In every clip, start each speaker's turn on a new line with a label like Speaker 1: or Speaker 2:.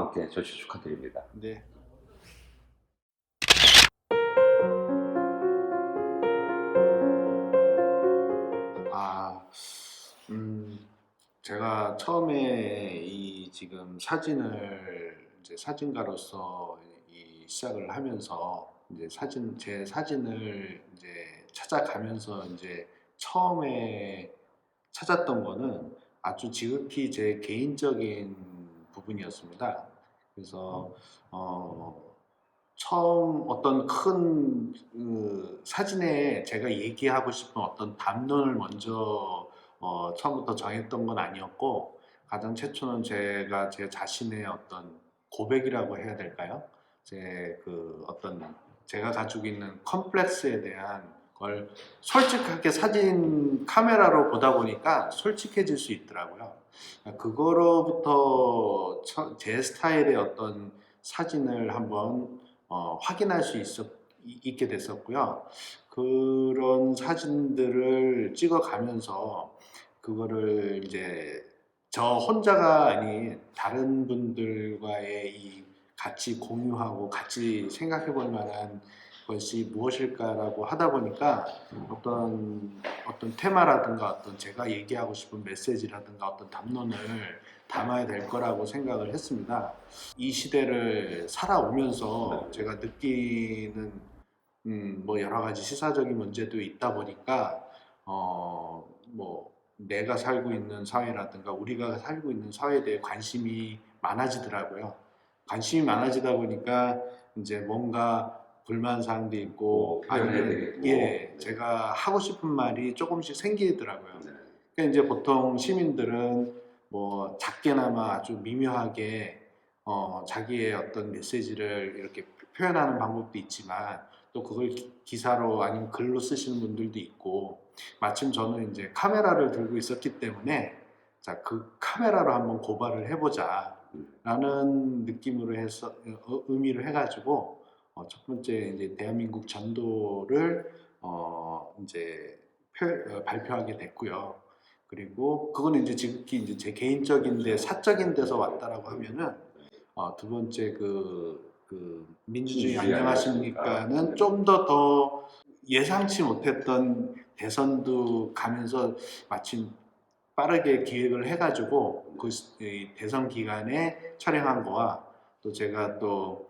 Speaker 1: 출강과 함께 전시 축하드립니다.
Speaker 2: 네. 아, 음, 제가 처음에 이 지금 사진을 이제 사진가로서 이 시작을 하면서 이제 사진 제 사진을 이제 찾아가면서 이제 처음에 찾았던 거는 아주 지극히 제 개인적인 부분이었습니다. 그래서 어, 처음 어떤 큰 그, 사진에 제가 얘기하고 싶은 어떤 담론을 먼저 어, 처음부터 정했던 건 아니었고 가장 최초는 제가 제 자신의 어떤 고백이라고 해야 될까요? 제 그 어떤 제가 가지고 있는 컴플렉스에 대한 걸 솔직하게 사진 카메라로 보다 보니까 솔직해질 수 있더라고요. 그거로부터 처- 제 스타일의 어떤 사진을 한번 어, 확인할 수 있었, 이- 있게 됐었고요. 그런 사진들을 찍어가면서 그거를 이제 저 혼자가 아닌 다른 분들과의 이 같이 공유하고 같이 생각해 볼 만한 것이 무엇일까라고 하다 보니까 어떤 어떤 테마라든가 어떤 제가 얘기하고 싶은 메시지라든가 어떤 담론을 담아야 될 거라고 생각을 했습니다. 이 시대를 살아오면서 제가 느끼는 음, 뭐 여러 가지 시사적인 문제도 있다 보니까 어, 뭐 내가 살고 있는 사회라든가 우리가 살고 있는 사회에 대해 관심이 많아지더라고요. 관심이 많아지다 보니까 이제 뭔가 불만 사항도 있고
Speaker 1: 뭐
Speaker 2: 아니면. 예
Speaker 1: 네.
Speaker 2: 제가 하고 싶은 말이 조금씩 생기더라고요.
Speaker 1: 네.
Speaker 2: 그러니까 이제 보통 시민들은 뭐 작게나마 아주 미묘하게 어, 자기의 어떤 메시지를 이렇게 표현하는 방법도 있지만 또 그걸 기- 기사로 아니면 글로 쓰시는 분들도 있고 마침 저는 이제 카메라를 들고 있었기 때문에 자 그 카메라로 한번 고발을 해보자 라는 느낌으로 해서 어, 의미를 해가지고 어, 첫 번째 이제 대한민국 전도를 어, 이제 표- 어, 발표하게 됐고요. 그리고 그거는 이제 지극히 이제 제 개인적인데 사적인 데서 왔다라고 하면은 어, 두 번째 그, 그 민주주의 안녕하십니까는
Speaker 1: 안녕하십니까.
Speaker 2: 좀더더 예상치 못했던 대선도 가면서 마침 빠르게 기획을 해가지고 그 대선 기간에 촬영한 거와 또 제가 또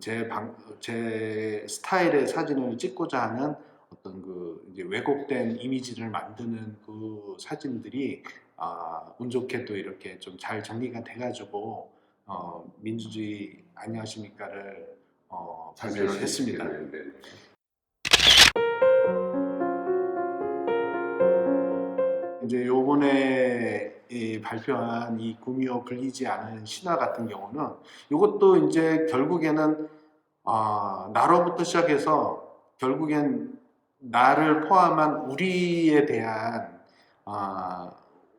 Speaker 2: 제 방, 제 스타일의 사진을 찍고자 하는 어떤 그 이제 왜곡된 이미지를 만드는 그 사진들이 아, 운 좋게도 이렇게 좀 잘 정리가 돼가지고 어, 민주주의 안녕하십니까를 어, 발표를 했습니다.
Speaker 1: 네, 네.
Speaker 2: 이제 요번에 이 발표한 이 구미호 불리지 않은 신화 같은 경우는 이것도 이제 결국에는 아, 나로부터 시작해서 결국엔 나를 포함한 우리에 대한 아,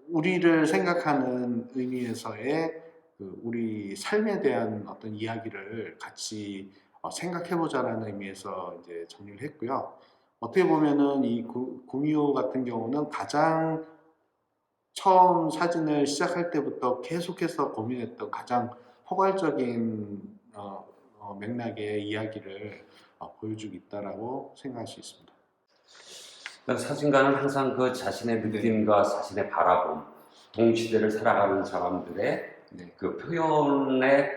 Speaker 2: 우리를 생각하는 의미에서의 그 우리 삶에 대한 어떤 이야기를 같이 어, 생각해보자라는 의미에서 이제 정리를 했고요. 어떻게 보면은 이 구, 구미호 같은 경우는 가장 처음 사진을 시작할 때부터 계속해서 고민했던 가장 포괄적인 어, 어, 맥락의 이야기를 어, 보여주고 있다라고 생각할 수 있습니다.
Speaker 1: 그러니까 사진가는 항상 그 자신의
Speaker 2: 네.
Speaker 1: 느낌과 자신의 바라봄, 동시대를 살아가는 사람들의
Speaker 2: 네.
Speaker 1: 그 표현의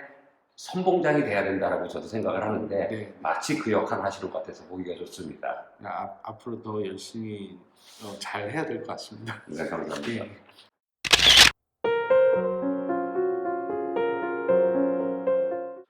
Speaker 1: 선봉장이 돼야 된다라고 저도 생각을 하는데
Speaker 2: 네.
Speaker 1: 마치 그 역할 하시는 것 같아서 보기가 좋습니다.
Speaker 2: 아, 앞으로 더 열심히 어, 잘 해야 될 것 같습니다.
Speaker 1: 네, 감사합니다.
Speaker 2: 네.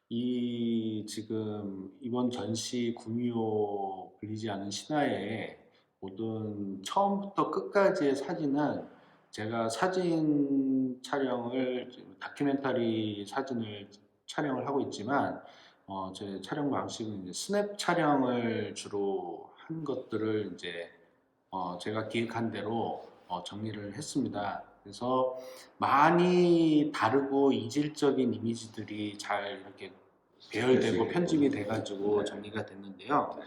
Speaker 2: 이 지금 이번 전시 구미호 불리지 않은 신화의 모든 처음부터 끝까지의 사진은 제가 사진 촬영을 다큐멘터리 사진을 촬영을 하고 있지만 어, 제 촬영 방식은 이제 스냅 촬영을 주로 한 것들을 이제 어, 제가 기획한 대로 어, 정리를 했습니다. 그래서 많이 다르고 이질적인 이미지들이 잘 이렇게 배열되고
Speaker 1: 편집이.
Speaker 2: 돼가지고
Speaker 1: 네.
Speaker 2: 정리가 됐는데요.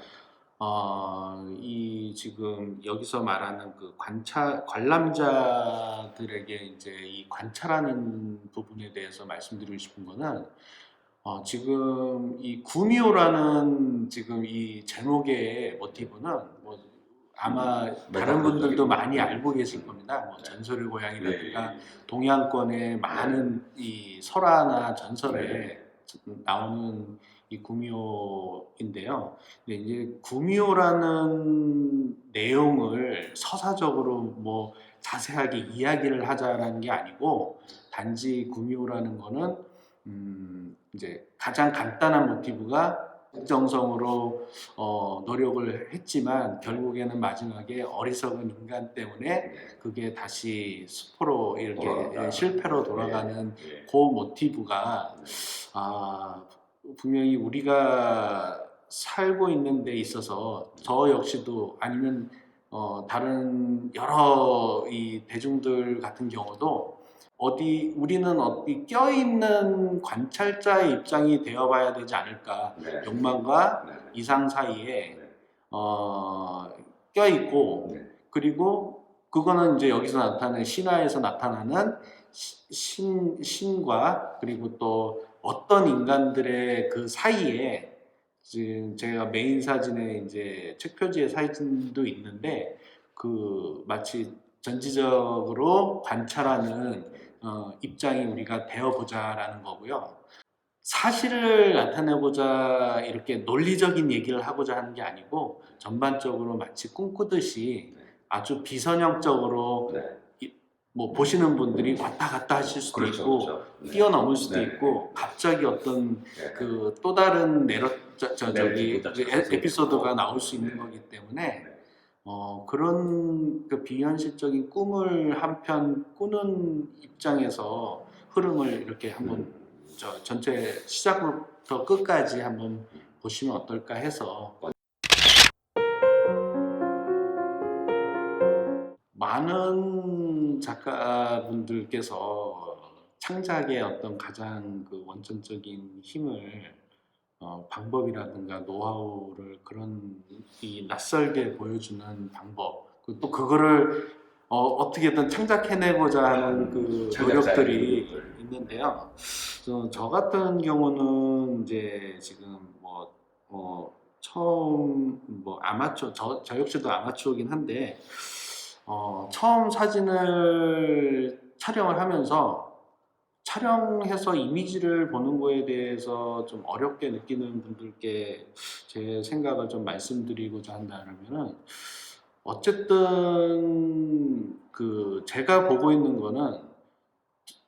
Speaker 1: 네.
Speaker 2: 어, 이 지금 여기서 말하는 그 관찰 관람자들에게 이제 이 관찰하는 부분에 대해서 말씀드리고 싶은 거는 어, 지금 이 구미호라는 지금 이 제목의 모티브는 뭐 아마 다른 분들도 많이 알고 계실 겁니다. 뭐 전설의 고향이라든가
Speaker 1: 네.
Speaker 2: 동양권의 많은 이 설화나 전설에
Speaker 1: 네.
Speaker 2: 나오는 이 구미호인데요. 이제 구미호라는 내용을 서사적으로 뭐 자세하게 이야기를 하자라는 게 아니고 단지 구미호라는 거는 음 이제 가장 간단한 모티브가 정성으로 어 노력을 했지만 결국에는 마지막에 어리석은 인간 때문에
Speaker 1: 네.
Speaker 2: 그게 다시 수포로 이렇게
Speaker 1: 돌아간다.
Speaker 2: 실패로 돌아가는
Speaker 1: 네.
Speaker 2: 그 모티브가 아 분명히 우리가 살고 있는 데 있어서 저 역시도 아니면 어 다른 여러 이 대중들 같은 경우도 어디 우리는 어디 껴있는 관찰자의 입장이 되어봐야 되지 않을까
Speaker 1: 네.
Speaker 2: 욕망과
Speaker 1: 네.
Speaker 2: 이상 사이에
Speaker 1: 네.
Speaker 2: 어 껴있고
Speaker 1: 네.
Speaker 2: 그리고 그거는 이제 여기서 나타나는 신화에서 나타나는 시- 신 신과 그리고 또 어떤 인간들의 그 사이에 지금 제가 메인 사진에 이제 책 표지에 사진도 있는데 그 마치 전지적으로 관찰하는 어, 입장이 우리가 되어보자라는 거고요. 사실을 나타내고자 이렇게 논리적인 얘기를 하고자 하는 게 아니고 전반적으로 마치 꿈꾸듯이 아주 비선형적으로
Speaker 1: 네.
Speaker 2: 뭐 보시는 분들이 왔다 갔다 하실 수도
Speaker 1: 그렇죠.
Speaker 2: 있고
Speaker 1: 그렇죠. 네.
Speaker 2: 뛰어넘을 수도
Speaker 1: 네.
Speaker 2: 있고 갑자기 어떤
Speaker 1: 네.
Speaker 2: 그또 다른 내러 저, 저, 저기
Speaker 1: 내러티브가
Speaker 2: 그 에-
Speaker 1: 생기고.
Speaker 2: 에피소드가 나올 수 있는
Speaker 1: 네.
Speaker 2: 거기 때문에
Speaker 1: 네.
Speaker 2: 어, 그런 그 비현실적인 꿈을 한편 꾸는 입장에서 흐름을 이렇게 한번
Speaker 1: 음.
Speaker 2: 저 전체 시작부터 끝까지 한번 보시면 어떨까 해서 많은 작가분들께서 창작의 어떤 가장 그 원천적인 힘을 어, 방법이라든가 노하우를 그런 이 낯설게 보여주는 방법 그리고 또 그거를 어, 어떻게든 창작해내고자 하는 그 노력들이
Speaker 1: 노력들.
Speaker 2: 있는데요. 저, 저 같은 경우는 이제 지금 뭐 어, 처음 뭐 아마추어 저, 저 역시도 아마추어긴 한데 어, 처음 사진을 촬영을 하면서 촬영해서 이미지를 보는 거에 대해서 좀 어렵게 느끼는 분들께 제 생각을 좀 말씀드리고자 한다면은 어쨌든 그 제가 보고 있는 거는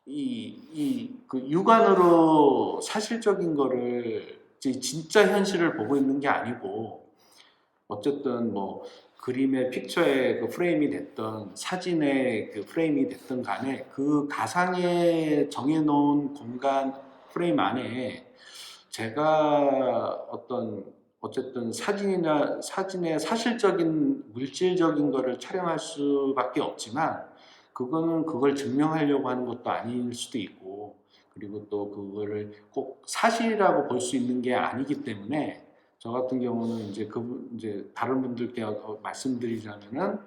Speaker 2: 이, 이, 그 육안으로 사실적인 거를 지- 진짜 현실을 보고 있는 게 아니고 어쨌든 뭐 그림의 픽처의 그 프레임이 됐던 사진의 그 프레임이 됐던 간에 그 가상에 정해놓은 공간 프레임 안에 제가 어떤 어쨌든 사진이나 사진의 사실적인 물질적인 거를 촬영할 수밖에 없지만 그거는 그걸 증명하려고 하는 것도 아닐 수도 있고 그리고 또 그거를 꼭 사실이라고 볼 수 있는 게 아니기 때문에 저 같은 경우는 이제 그 이제 다른 분들께 어, 말씀드리자면은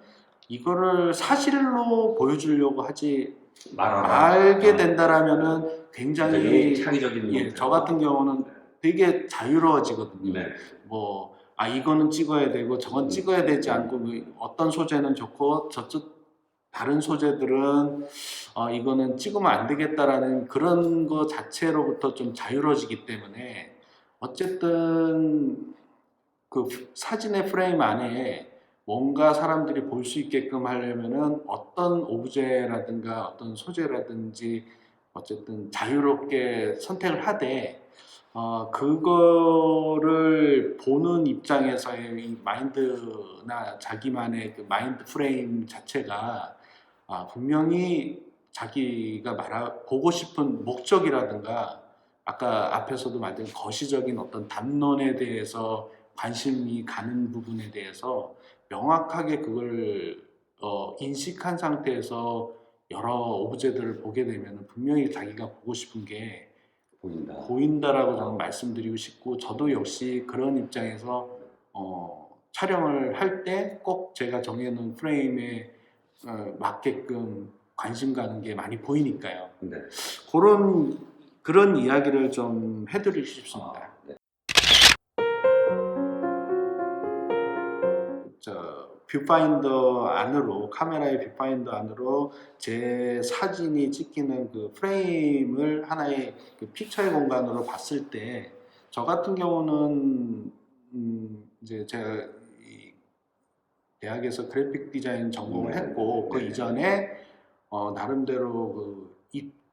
Speaker 2: 이거를 사실로 보여주려고 하지
Speaker 1: 말하라.
Speaker 2: 말게
Speaker 1: 어.
Speaker 2: 된다라면은 굉장히
Speaker 1: 굉장히 창의적인
Speaker 2: 예, 저 같은 경우는 되게 자유로워지거든요.
Speaker 1: 네.
Speaker 2: 뭐, 아, 이거는 찍어야 되고, 저건
Speaker 1: 음.
Speaker 2: 찍어야 되지 않고, 뭐 어떤 소재는 좋고, 저쪽, 다른 소재들은, 어, 이거는 찍으면 안 되겠다라는 그런 거 자체로부터 좀 자유로워지기 때문에, 어쨌든, 그 사진의 프레임 안에 뭔가 사람들이 볼 수 있게끔 하려면은 어떤 오브제라든가 어떤 소재라든지 어쨌든 자유롭게 선택을 하되 어, 그거를 보는 입장에서의 이 마인드나 자기만의 그 마인드 프레임 자체가 아, 분명히 자기가 말하 보고 싶은 목적이라든가 아까 앞에서도 말한 거시적인 어떤 담론에 대해서 관심이 가는 부분에 대해서 명확하게 그걸 어, 인식한 상태에서 여러 오브제들을 보게 되면 분명히 자기가 보고 싶은 게
Speaker 1: 보인다.
Speaker 2: 보인다라고 저는 말씀드리고 싶고 저도 역시 그런 입장에서 어, 촬영을 할 때 꼭 제가 정해놓은 프레임에 어, 맞게끔 관심 가는 게 많이 보이니까요.
Speaker 1: 네.
Speaker 2: 그런 그런 이야기를 좀 해드리고 싶습니다.
Speaker 1: 아, 네.
Speaker 2: 저 뷰파인더 안으로 카메라의 뷰파인더 안으로 제 사진이 찍히는 그 프레임을 하나의 그 픽처의 공간으로 봤을 때 저 같은 경우는 음 이제 제가 이 대학에서 그래픽 디자인 전공을
Speaker 1: 네.
Speaker 2: 했고 그
Speaker 1: 네.
Speaker 2: 이전에 어 나름대로 그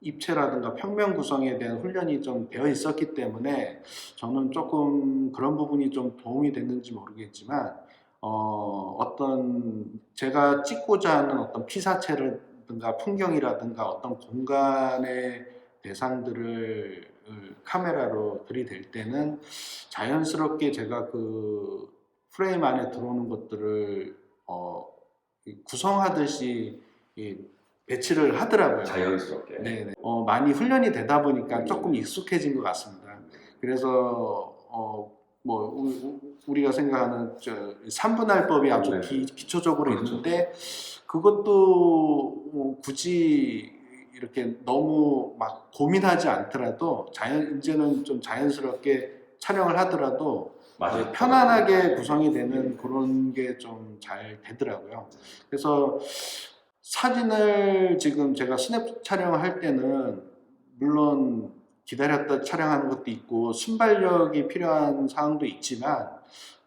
Speaker 2: 입, 입체라든가 평면 구성에 대한 훈련이 좀 되어 있었기 때문에 저는 조금 그런 부분이 좀 도움이 됐는지 모르겠지만 어, 어떤 제가 찍고자 하는 어떤 피사체라든가 풍경이라든가 어떤 공간의 대상들을 카메라로 들이댈 때는 자연스럽게 제가 그 프레임 안에 들어오는 것들을 어, 이 구성하듯이 이 배치를 하더라고요.
Speaker 1: 자연스럽게.
Speaker 2: 네, 네. 어, 많이 훈련이 되다 보니까 조금 익숙해진 것 같습니다. 그래서 어, 뭐 우- 우리가 생각하는 저 3분할법이 아주
Speaker 1: 네.
Speaker 2: 기, 기초적으로
Speaker 1: 그렇죠.
Speaker 2: 있는데 그것도 뭐 굳이 이렇게 너무 막 고민하지 않더라도 자연 이제는 좀 자연스럽게 촬영을 하더라도
Speaker 1: 맞아요.
Speaker 2: 편안하게 구성이 되는 그런 게 좀 잘 되더라고요. 그래서 사진을 지금 제가 스냅 촬영을 할 때는 물론 기다렸다 촬영하는 것도 있고 순발력이 필요한 상황도 있지만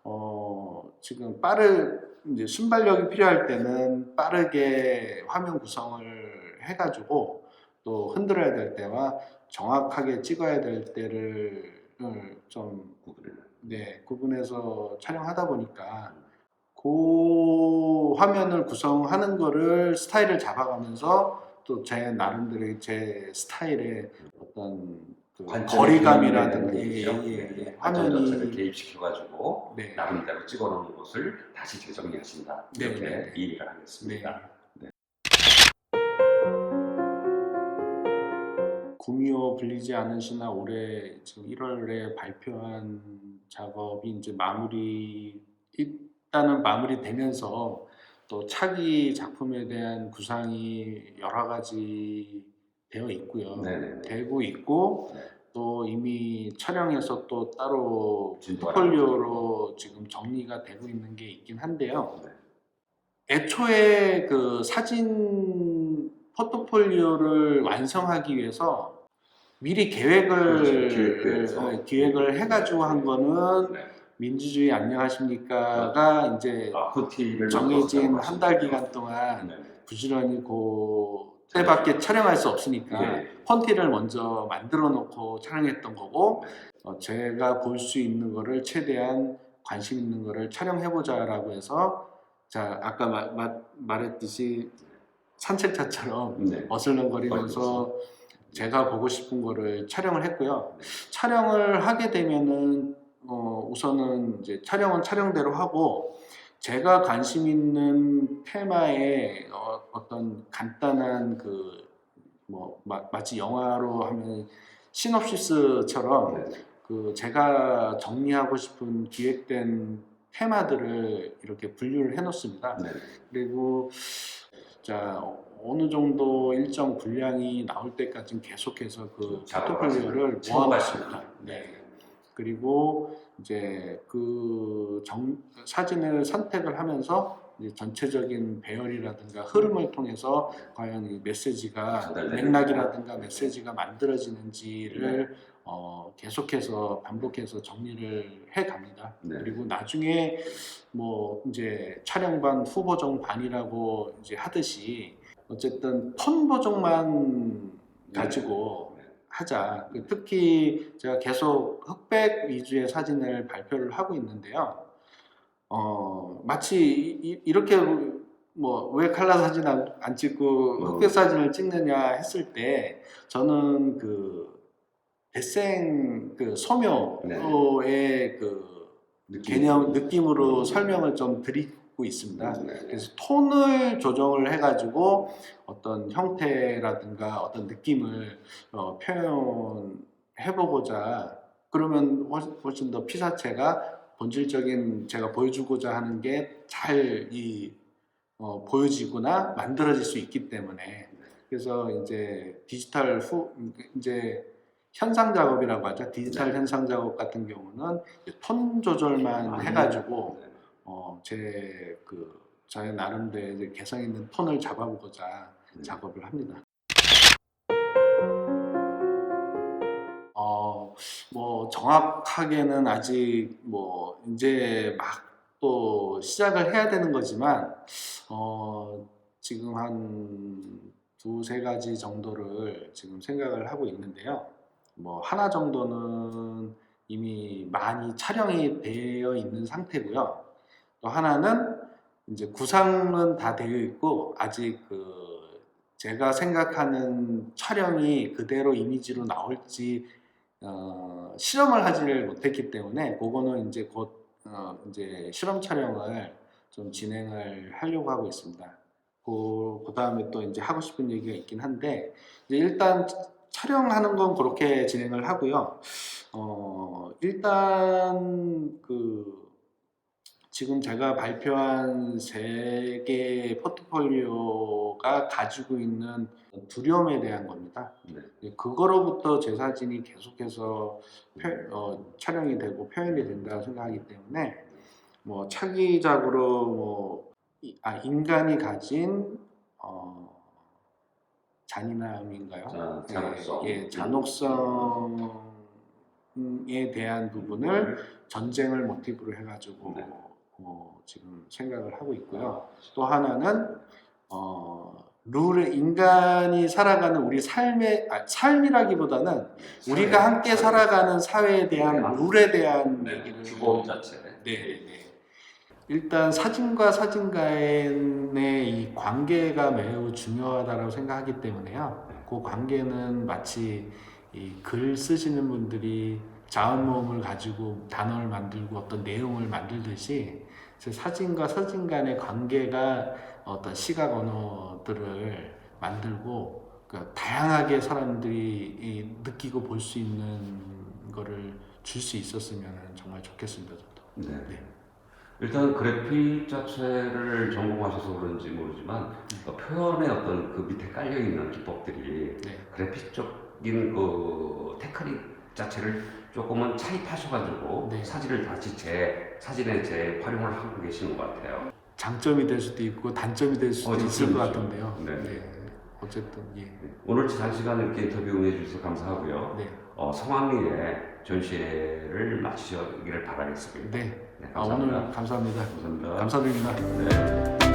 Speaker 2: 어 지금 빠르 이제 순발력이 필요할 때는 빠르게 화면 구성을 해가지고 또 흔들어야 될 때와 정확하게 찍어야 될 때를 좀
Speaker 1: 구분을.
Speaker 2: 네, 구분해서 촬영하다 보니까 그 화면을 구성하는 거를 스타일을 잡아가면서 또 제 나름대로 제 스타일의 어떤 그 거리감이라든가 예. 예, 예,
Speaker 1: 네.
Speaker 2: 예. 화면이
Speaker 1: 개입시켜가지고
Speaker 2: 네.
Speaker 1: 나름대로 찍어놓은 곳을 다시 재정리하신다.
Speaker 2: 네,
Speaker 1: 이렇게
Speaker 2: 네, 네.
Speaker 1: 이해를 하겠습니다.
Speaker 2: 구미호 불리지 않으시나 올해 지금 1월에 발표한 작업이 이제 마무리 일단은 마무리되면서 또 차기 작품에 대한 구상이 여러 가지 되어 있고요.
Speaker 1: 네네네.
Speaker 2: 되고 있고
Speaker 1: 네.
Speaker 2: 또 이미 촬영해서 또 따로 포트폴리오로 지금 정리가 되고 있는 게 있긴 한데요.
Speaker 1: 네.
Speaker 2: 애초에 그 사진 포트폴리오를 완성하기 위해서 미리 계획을
Speaker 1: 그렇죠. 기획돼서.
Speaker 2: 어, 기획을 해가지고 한 거는
Speaker 1: 네.
Speaker 2: 민주주의 안녕하십니까가 이제
Speaker 1: 아, 그 팀을
Speaker 2: 정해진 한 달 기간 동안
Speaker 1: 네.
Speaker 2: 부지런히 그 때밖에 촬영할 수 없으니까
Speaker 1: 예.
Speaker 2: 펀티를 먼저 만들어 놓고 촬영했던 거고
Speaker 1: 네.
Speaker 2: 어, 제가 볼 수 있는 거를 최대한 관심 있는 거를 촬영해보자라고 해서 자 아까 마- 마- 말했듯이 산책차처럼
Speaker 1: 네.
Speaker 2: 어슬렁거리면서 제가 보고 싶은 거를 촬영을 했고요.
Speaker 1: 네.
Speaker 2: 촬영을 하게 되면은 어, 우선은 이제 촬영은 촬영대로 하고 제가 관심 있는 테마의 어, 어떤 간단한 그 뭐 마치 영화로 하면 시놉시스처럼
Speaker 1: 네.
Speaker 2: 그 제가 정리하고 싶은 기획된 테마들을 이렇게 분류를 해놓습니다.
Speaker 1: 네.
Speaker 2: 그리고 자 어느 정도 일정 분량이 나올 때까지는 계속해서 그 포트폴리오를 모아놨습니다.
Speaker 1: 채워가시는.
Speaker 2: 네. 그리고 이제 그 정, 사진을 선택을 하면서 전체적인 배열이라든가 흐름을 통해서 과연 이 메시지가 맥락이라든가 메시지가 만들어지는지를 어, 계속해서 반복해서 정리를 해 갑니다.
Speaker 1: 네.
Speaker 2: 그리고 나중에 뭐 이제 촬영반 후보정 반이라고 이제 하듯이 어쨌든 펀보정만 가지고
Speaker 1: 네.
Speaker 2: 하자. 그 특히 제가 계속 흑백 위주의 사진을 발표를 하고 있는데요. 어, 마치 이, 이- 이렇게 뭐 왜 칼라 사진 안, 안 찍고
Speaker 1: 어.
Speaker 2: 흑백 사진을 찍느냐 했을 때 저는 그 대생 그 소묘의 그
Speaker 1: 느낌.
Speaker 2: 개념 느낌으로
Speaker 1: 음.
Speaker 2: 설명을 좀 드리 고 있습니다.
Speaker 1: 네.
Speaker 2: 그래서 톤을 조정을 해가지고 어떤 형태라든가 어떤 느낌을 어, 표현해보고자 그러면 훨- 훨씬 더 피사체가 본질적인 제가 보여주고자 하는 게 잘이 어, 보여지거나 만들어질 수 있기 때문에 그래서 이제 디지털 후 이제 현상 작업이라고 하죠. 디지털
Speaker 1: 네.
Speaker 2: 현상 작업 같은 경우는 톤 조절만
Speaker 1: 아,
Speaker 2: 해가지고
Speaker 1: 네.
Speaker 2: 어, 제그 저의 나름대로 이제 개성 있는 톤을 잡아보고자
Speaker 1: 네.
Speaker 2: 작업을 합니다. 어, 뭐 정확하게는 아직 뭐 이제 막 또 시작을 해야 되는 거지만 어, 지금 한 두세 가지 정도를 지금 생각을 하고 있는데요. 뭐 하나 정도는 이미 많이 촬영이 되어 있는 상태고요. 또 하나는 이제 구상은 다 되어 있고 아직 그 제가 생각하는 촬영이 그대로 이미지로 나올지 어, 실험을 하지를 못했기 때문에 그거는 이제 곧 어, 이제 실험 촬영을 좀 진행을 하려고 하고 있습니다. 그, 그 다음에 또 이제 하고 싶은 얘기가 있긴 한데 일단 촬영하는 건 그렇게 진행을 하고요. 어, 일단 그 지금 제가 발표한 세개 포트폴리오가 가지고 있는 두려움에 대한 겁니다.
Speaker 1: 네.
Speaker 2: 그거로부터 제 사진이 계속해서 표- 어, 촬영이 되고 표현이 된다고 생각하기 때문에 뭐 차기작으로 뭐 이- 아, 인간이 가진 어, 잔인함인가요?
Speaker 1: 자, 잔혹성.
Speaker 2: 예, 예, 잔혹성에 대한 부분을 전쟁을 모티브로 해가지고
Speaker 1: 네.
Speaker 2: 어, 지금 생각을 하고 있고요. 또 하나는 어, 룰에 인간이 살아가는 우리 삶의 아, 삶이라기보다는 우리가 함께 살아가는 사회에 대한
Speaker 1: 네.
Speaker 2: 룰에 대한
Speaker 1: 네.
Speaker 2: 얘기를
Speaker 1: 규범 자체.
Speaker 2: 네, 네. 일단 사진과 사진가의 이 관계가 매우 중요하다고 생각하기 때문에요. 그 관계는 마치 이글 쓰시는 분들이 자음 모음을 가지고 단어를 만들고 어떤 내용을 만들듯이 제 사진과 사진 간의 관계가 어떤 시각 언어들을 만들고 그 다양하게 사람들이 이 느끼고 볼 수 있는 거를 줄 수 있었으면 정말 좋겠습니다. 저도.
Speaker 1: 네.
Speaker 2: 네.
Speaker 1: 일단 그래픽 자체를 전공하셔서 그런지 모르지만 어, 표현의 어떤 그 밑에 깔려 있는 기법들이
Speaker 2: 네.
Speaker 1: 그래픽적인 그 테크닉 자체를 조금은 차입하셔가지고
Speaker 2: 네.
Speaker 1: 사진을 다시 재 사진에 재활용을 하고 계시는 것 같아요.
Speaker 2: 장점이 될 수도 있고 단점이 될 수도
Speaker 1: 어,
Speaker 2: 있을 것. 같은데요.
Speaker 1: 네.
Speaker 2: 어쨌든 예.
Speaker 1: 오늘 장시간 이렇게 인터뷰 응해주셔서 감사하고요.
Speaker 2: 네.
Speaker 1: 어, 성황리에 전시회를 마치시기를 바라겠습니다.
Speaker 2: 네.
Speaker 1: 네,
Speaker 2: 아,
Speaker 1: 감사합니다.
Speaker 2: 오늘 감사합니다.
Speaker 1: 감사합니다.
Speaker 2: 감사드립니다.
Speaker 1: 네.